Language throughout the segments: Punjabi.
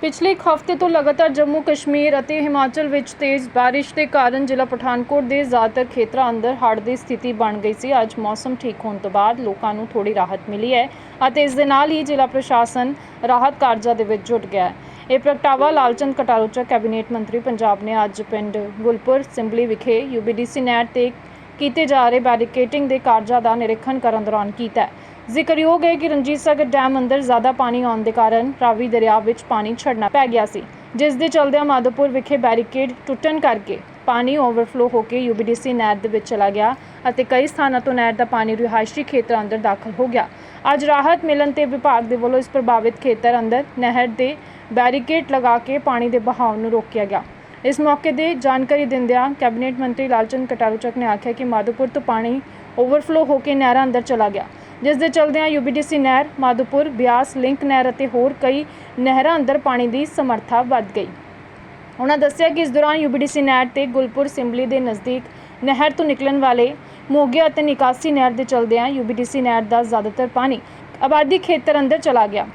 ਪਿਛਲੇ ਇੱਕ ਹਫ਼ਤੇ ਤੋਂ ਲਗਾਤਾਰ ਜੰਮੂ ਕਸ਼ਮੀਰ ਅਤੇ ਹਿਮਾਚਲ ਵਿੱਚ ਤੇਜ਼ ਬਾਰਿਸ਼ ਦੇ ਕਾਰਨ ਜ਼ਿਲ੍ਹਾ ਪਠਾਨਕੋਟ ਦੇ ਜ਼ਿਆਦਾਤਰ ਖੇਤਰਾਂ ਅੰਦਰ ਹੜ੍ਹ ਦੀ ਸਥਿਤੀ ਬਣ ਗਈ ਸੀ। ਅੱਜ ਮੌਸਮ ਠੀਕ ਹੋਣ ਤੋਂ ਬਾਅਦ ਲੋਕਾਂ ਨੂੰ ਥੋੜੀ ਰਾਹਤ ਮਿਲੀ ਹੈ ਅਤੇ ਇਸ ਦੇ ਨਾਲ ਹੀ ਜ਼ਿਲ੍ਹਾ ਪ੍ਰਸ਼ਾਸਨ ਰਾਹਤ ਕਾਰਜਾਂ ਦੇ ਵਿੱਚ ਜੁਟ ਗਿਆ ਹੈ। ਇਹ ਪ੍ਰਗਟਾਵਾ ਲਾਲਚੰਦ ਕਟਾਰੂਚਾ ਕੈਬਨਿਟ ਮੰਤਰੀ ਪੰਜਾਬ ਨੇ ਅੱਜ ਪਿੰਡ ਗੁਲਪੁਰ ਸਿੰਬਲੀ ਵਿਖੇ ਯੂਬੀਡੀਸੀ ਨੈਟ ਤੇ ਕੀਤੇ ਜਾ ਰਹੇ ਬੈਰੀਕੇਟਿੰਗ ਦੇ ਕਾਰਜਾਂ ਦਾ ਨਿਰੀਖਣ ਕਰਨ ਦੌਰਾਨ ਕੀਤਾ ਹੈ। ਜ਼ਿਕਰਯੋਗ ਹੈ ਕਿ ਰਣਜੀਤ ਸਾਗਰ ਡੈਮ ਅੰਦਰ ਜ਼ਿਆਦਾ ਪਾਣੀ ਆਉਣ ਦੇ ਕਾਰਨ ਰਾਵੀ ਦਰਿਆ ਵਿੱਚ ਪਾਣੀ ਛੱਡਣਾ ਪੈ ਗਿਆ ਸੀ, ਜਿਸ ਦੇ ਚਲਦਿਆਂ ਮਾਧੋਪੁਰ ਵਿਖੇ ਬੈਰੀਕੇਡ ਟੁੱਟਣ ਕਰਕੇ ਪਾਣੀ ਓਵਰਫਲੋ ਹੋ ਕੇ ਯੂਬੀਡੀਸੀ ਨਹਿਰ ਦੇ ਵਿੱਚ ਚਲਾ ਗਿਆ ਅਤੇ ਕਈ ਸਥਾਨਾਂ ਤੋਂ ਨਹਿਰ ਦਾ ਪਾਣੀ ਰਿਹਾਇਸ਼ੀ ਖੇਤਰਾਂ ਅੰਦਰ ਦਾਖਲ ਹੋ ਗਿਆ। ਅੱਜ ਰਾਹਤ ਮਿਲਣ ਤੇ ਵਿਭਾਗ ਦੇ ਵੱਲੋਂ ਇਸ ਪ੍ਰਭਾਵਿਤ ਖੇਤਰ ਅੰਦਰ ਨਹਿਰ ਦੇ ਬੈਰੀਕੇਡ ਲਗਾ ਕੇ ਪਾਣੀ ਦੇ ਬਹਾਅ ਨੂੰ ਰੋਕਿਆ ਗਿਆ। ਇਸ ਮੌਕੇ ਦੇ ਜਾਣਕਾਰੀ ਦਿੰਦਿਆਂ ਕੈਬਨਿਟ ਮੰਤਰੀ ਲਾਲਚੰਦ ਕਟਾਰੂ ਚੱਕ ਨੇ ਆਖਿਆ ਕਿ ਮਾਧੋਪੁਰ ਤੋਂ ਪਾਣੀ ਓਵਰਫਲੋ ਹੋ ਕੇ ਨਹਿਰਾਂ ਅੰਦਰ ਚਲਾ ਗਿਆ। ਜਿਸ ਦੇ ਚਲਦਿਆਂ ਯੂਬੀਡੀਸੀ ਨਹਿਰ, ਮਾਧੋਪੁਰ, ਬਿਆਸ, ਲਿੰਕ ਨਹਿਰ ਅਤੇ ਹੋਰ ਕਈ ਨਹਿਰਾਂ ਅੰਦਰ ਪਾਣੀ ਦੀ ਸਮਰੱਥਾ ਵੱਧ ਗਈ। ਉਹਨਾਂ ਦੱਸਿਆ ਕਿ ਇਸ ਦੌਰਾਨ ਯੂਬੀਡੀਸੀ ਨਹਿਰ ਤੇ ਗੁਲਪੁਰ ਸਿੰਬਲੀ ਦੇ ਨਜ਼ਦੀਕ ਨਹਿਰ ਤੋਂ ਨਿਕਲਣ ਵਾਲੇ ਮੋਗਿਆ ਅਤੇ ਨਿਕਾਸੀ ਨਹਿਰ ਦੇ ਚਲਦਿਆਂ ਯੂਬੀਡੀਸੀ ਨਹਿਰ ਦਾ ਜ਼ਿਆਦਾਤਰ ਪਾਣੀ ਆਬਾਦੀ ਖੇਤਰ ਅੰਦਰ ਚਲਾ ਗਿਆ।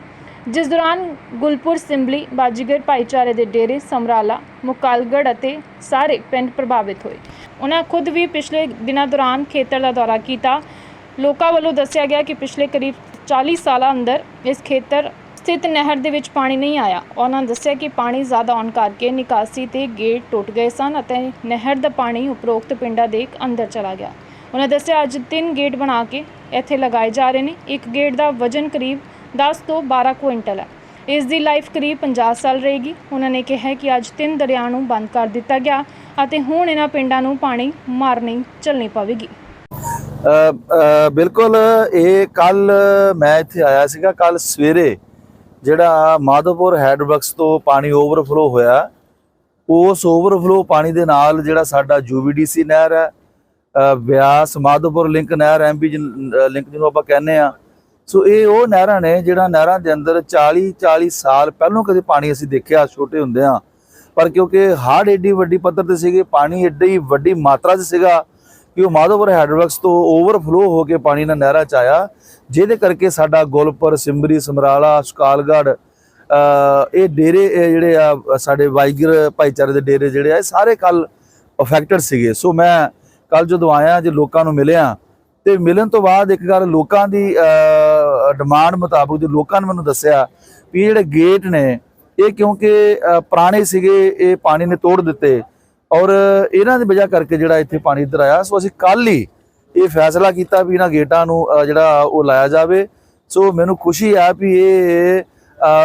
ਜਿਸ ਦੌਰਾਨ ਗੁਲਪੁਰ ਸਿੰਬਲੀ ਬਾਜੀਗਰ ਭਾਈਚਾਰੇ ਦੇ ਡੇਰੇ, ਸਮਰਾਲਾ ਮੁਕਾਲਗੜ ਅਤੇ ਸਾਰੇ ਪਿੰਡ ਪ੍ਰਭਾਵਿਤ ਹੋਏ। ਉਹਨਾਂ ਖੁਦ ਵੀ ਪਿਛਲੇ ਦਿਨਾਂ ਦੌਰਾਨ ਖੇਤਰ ਦਾ ਦੌਰਾ ਕੀਤਾ ਲੋਕਾਂ ਵੱਲੋਂ ਦੱਸਿਆ ਗਿਆ ਕਿ ਪਿਛਲੇ ਕਰੀਬ 40 ਸਾਲਾਂ ਅੰਦਰ ਇਸ ਖੇਤਰ ਸਥਿਤ ਨਹਿਰ ਦੇ ਵਿੱਚ ਪਾਣੀ ਨਹੀਂ ਆਇਆ। ਉਹਨਾਂ ਦੱਸਿਆ ਕਿ ਪਾਣੀ ਜ਼ਿਆਦਾ ਆਉਣ ਕਰਕੇ ਨਿਕਾਸੀ ਤੇ ਗੇਟ ਟੁੱਟ ਗਏ ਸਨ ਅਤੇ ਨਹਿਰ ਦਾ ਪਾਣੀ ਉਪਰੋਕਤ ਪਿੰਡਾਂ ਦੇ ਅੰਦਰ ਚਲਾ ਗਿਆ। ਉਹਨਾਂ ਦੱਸਿਆ, ਅੱਜ ਤਿੰਨ ਗੇਟ ਬਣਾ ਕੇ ਇੱਥੇ ਲਗਾਏ ਜਾ ਰਹੇ ਨੇ। ਇੱਕ ਗੇਟ ਦਾ ਵਜ਼ਨ ਕਰੀਬ 10 ਤੋਂ 12 ਕੁਇੰਟਲ ਹੈ। ਇਸ ਦੀ ਲਾਈਫ ਕਰੀਬ 50 ਸਾਲ ਰਹੇਗੀ। ਉਹਨਾਂ ਨੇ ਕਿਹਾ ਕਿ ਅੱਜ ਤਿੰਨ ਦਰਿਆ ਨੂੰ ਬੰਦ ਕਰ ਦਿੱਤਾ ਗਿਆ ਅਤੇ ਹੁਣ ਇਹਨਾਂ ਪਿੰਡਾਂ ਨੂੰ ਪਾਣੀ ਮਾਰ ਨਹੀਂ ਚੱਲਣੀ ਪਵੇਗੀ। ਬਿਲਕੁਲ ਇਹ ਕੱਲ ਮੈਂ ਇੱਥੇ ਆਇਆ ਸੀਗਾ ਕੱਲ ਸਵੇਰੇ ਜਿਹੜਾ ਮਾਧੋਪੁਰ ਹੈਡਵਰਕਸ ਤੋਂ ਪਾਣੀ ਓਵਰਫਲੋ ਹੋਇਆ ਉਸ ਓਵਰਫਲੋ ਪਾਣੀ ਦੇ ਨਾਲ ਜਿਹੜਾ ਸਾਡਾ ਯੂਵੀਡੀਸੀ ਨਹਿਰ ਹੈ ਅ, ਬਿਆਸ ਮਾਧੋਪੁਰ ਲਿੰਕ ਨਹਿਰ ਐਮਪੀ ਲਿੰਕ ਜਿਹਨੂੰ ਆਪਾਂ ਕਹਿੰਦੇ ਆ ਸੋ ਇਹ ਉਹ ਨਹਿਰਾਂ ਨੇ ਜਿਹੜਾ ਨਹਿਰਾਂ ਦੇ ਅੰਦਰ 40 40 ਸਾਲ ਪਹਿਲਾਂ ਕਦੇ ਪਾਣੀ ਅਸੀਂ ਦੇਖਿਆ ਛੋਟੇ ਹੁੰਦੇ ਆ ਪਰ ਕਿਉਂਕਿ ਹਾਰਡ ਏਡੀ ਵੱਡੀ ਪੱਧਰ ਤੇ ਸੀਗੇ ਪਾਣੀ ਏਡੀ ਵੱਡੀ ਮਾਤਰਾ 'ਚ ਸੀਗਾ ਕਿ ਉਹ ਮਾਧੋਪੁਰ ਹੈਡਵਰਕਸ ਤੋਂ ਓਵਰਫਲੋ ਹੋ ਕੇ ਪਾਣੀ ਨਾਲ ਨਹਿਰਾਂ 'ਚ ਆਇਆ, ਜਿਹਦੇ ਕਰਕੇ ਸਾਡਾ ਗੋਲਪੁਰ ਸਿੰਬਰੀ ਸਮਰਾਲਾ, ਸੁਕਾਲਗੜ੍ਹ ਇਹ ਡੇਰੇ ਜਿਹੜੇ ਆ, ਸਾਡੇ ਵਾਈਗਰ ਭਾਈਚਾਰੇ ਦੇ ਡੇਰੇ ਜਿਹੜੇ ਆ, ਇਹ ਸਾਰੇ ਕੱਲ ਅਫੈਕਟਡ ਸੀਗੇ। ਸੋ ਮੈਂ ਕੱਲ ਜਦੋਂ ਆਇਆ, ਜੇ ਲੋਕਾਂ ਨੂੰ ਮਿਲਿਆ, ਤੇ ਮਿਲਣ ਤੋਂ ਬਾਅਦ ਇੱਕ ਗੱਲ ਲੋਕਾਂ ਦੀ ਡਿਮਾਂਡ ਮੁਤਾਬਕ ਜੋ ਲੋਕਾਂ ਨੇ ਮੈਨੂੰ ਦੱਸਿਆ ਵੀ ਇਹ ਜਿਹੜੇ ਗੇਟ ਨੇ, ਇਹ ਕਿਉਂਕਿ ਪੁਰਾਣੇ ਸੀਗੇ, ਇਹ ਪਾਣੀ ਨੇ ਤੋੜ ਦਿੱਤੇ। ਔਰ ਇਹਨਾਂ ਦੀ ਵਜ੍ਹਾ ਕਰਕੇ ਜਿਹੜਾ ਇੱਥੇ ਪਾਣੀ ਇੱਧਰ ਆਇਆ। ਸੋ ਅਸੀਂ ਕੱਲ ਹੀ ਇਹ ਫੈਸਲਾ ਕੀਤਾ ਵੀ ਇਹਨਾਂ ਗੇਟਾਂ ਨੂੰ ਜਿਹੜਾ ਉਹ ਲਾਇਆ ਜਾਵੇ। ਸੋ ਮੈਨੂੰ ਖੁਸ਼ੀ ਆ ਵੀ ਇਹ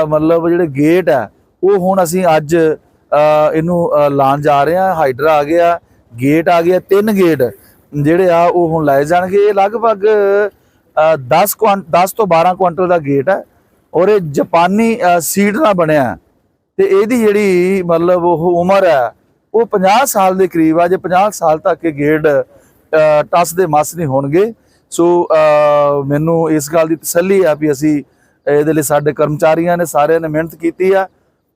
ਮਤਲਬ ਜਿਹੜੇ ਗੇਟ ਆ ਉਹ ਹੁਣ ਅਸੀਂ ਅੱਜ ਇਹਨੂੰ ਅ, ਲਾਉਣ ਜਾ ਰਹੇ ਆ ਹਾਈਡਰਾ ਆ ਗਿਆ ਗੇਟ ਆ ਗਿਆ ਤਿੰਨ ਗੇਟ ਜਿਹੜੇ ਆ ਉਹ ਹੁਣ ਲਾਏ ਜਾਣਗੇ। ਇਹ ਲਗਭਗ ਅ, 10 ਕੁਆਂਟ 10 ਤੋਂ 12 ਕੁਆਂਟਲ ਦਾ ਗੇਟ ਹੈ ਔਰ ਇਹ ਜਾਪਾਨੀ ਅ, ਸੀਡ ਨਾਲ ਬਣਿਆ। ਹੈ। ਤੇ ਇਹਦੀ ਜਿਹੜੀ ਮਤਲਬ ਉਹ ਉਮਰ ਹੈ ਉਹ 50 ਸਾਲ ਦੇ ਕਰੀਬ ਆ, ਜੇ 50 ਸਾਲ ਤੱਕ ਇਹ ਗੇਟ ਟਸ ਦੇ ਮਸ ਨਹੀਂ ਹੋਣਗੇ। ਸੋ ਮੈਨੂੰ ਇਸ ਗੱਲ ਦੀ ਤਸੱਲੀ ਆ ਵੀ ਅਸੀਂ ਇਹਦੇ ਲਈ ਸਾਡੇ ਕਰਮਚਾਰੀਆਂ ਨੇ ਸਾਰਿਆਂ ਨੇ ਮਿਹਨਤ ਕੀਤੀ ਆ।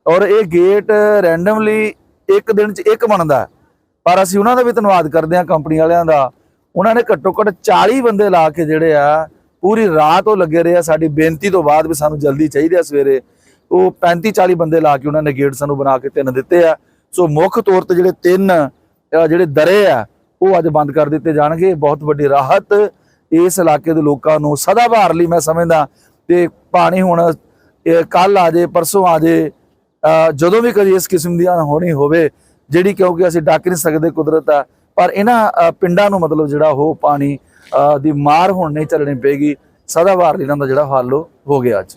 ਔਰ ਇਹ ਗੇਟ ਰੈਂਡਮਲੀ ਇੱਕ ਦਿਨ 'ਚ ਇੱਕ ਬਣਦਾ ਪਰ ਅਸੀਂ ਉਹਨਾਂ ਦਾ ਵੀ ਧੰਨਵਾਦ ਕਰਦੇ ਹਾਂ ਕੰਪਨੀ ਵਾਲਿਆਂ ਦਾ। ਉਹਨਾਂ ਨੇ ਘੱਟੋ ਘੱਟ 40 ਬੰਦੇ ਲਾ ਕੇ ਜਿਹੜੇ ਆ, ਪੂਰੀ ਰਾਤ ਉਹ ਲੱਗੇ ਰਹੇ ਆ। ਸਾਡੀ ਬੇਨਤੀ ਤੋਂ ਬਾਅਦ ਵੀ ਸਾਨੂੰ ਜਲਦੀ ਚਾਹੀਦੇ ਆ ਸਵੇਰੇ। ਉਹ 35 40 ਬੰਦੇ ਲਾ ਕੇ ਉਹਨਾਂ ਨੇ ਗੇਟ ਸਾਨੂੰ ਬਣਾ ਕੇ ਤਿੰਨ ਦਿੱਤੇ ਆ। ਸੋ ਮੁੱਖ ਤੌਰ ਤੇ ਜਿਹੜੇ ਤਿੰਨ ਜਿਹੜੇ ਦਰੇ ਆ, ਉਹ ਅੱਜ ਬੰਦ ਕਰ ਦਿੱਤੇ ਜਾਣਗੇ। ਬਹੁਤ ਵੱਡੀ ਰਾਹਤ ਇਸ ਇਲਾਕੇ ਦੇ ਲੋਕਾਂ ਨੂੰ ਸਦਾ ਬਹਾਰ ਲਈ ਮੈਂ ਸਮਝਦਾ। ਤੇ ਪਾਣੀ ਹੁਣ ਕੱਲ ਆ ਜੇ, ਪਰਸੋਂ ਆ ਜੇ ਜਦੋਂ ਵੀ ਕਦੀ ਇਸ ਕਿਸਮ ਦੀ ਹੋਣੀ ਹੋਵੇ, ਜਿਹੜੀ ਕਿਉਂਕਿ ਅਸੀਂ ਡੱਕ ਨਹੀਂ ਸਕਦੇ ਕੁਦਰਤ ਆ, ਪਰ ਇਹਨਾਂ ਪਿੰਡਾਂ ਨੂੰ ਮਤਲਬ ਜਿਹੜਾ ਉਹ ਪਾਣੀ ਦੀ ਮਾਰ ਹੁਣ ਨਹੀਂ ਚੱਲਣੀ ਪਏਗੀ। ਸਦਾ ਬਹਾਰ ਲਈ ਇਹਨਾਂ ਦਾ ਜਿਹੜਾ ਹੱਲ ਉਹ ਹੋ ਗਿਆ ਅੱਜ।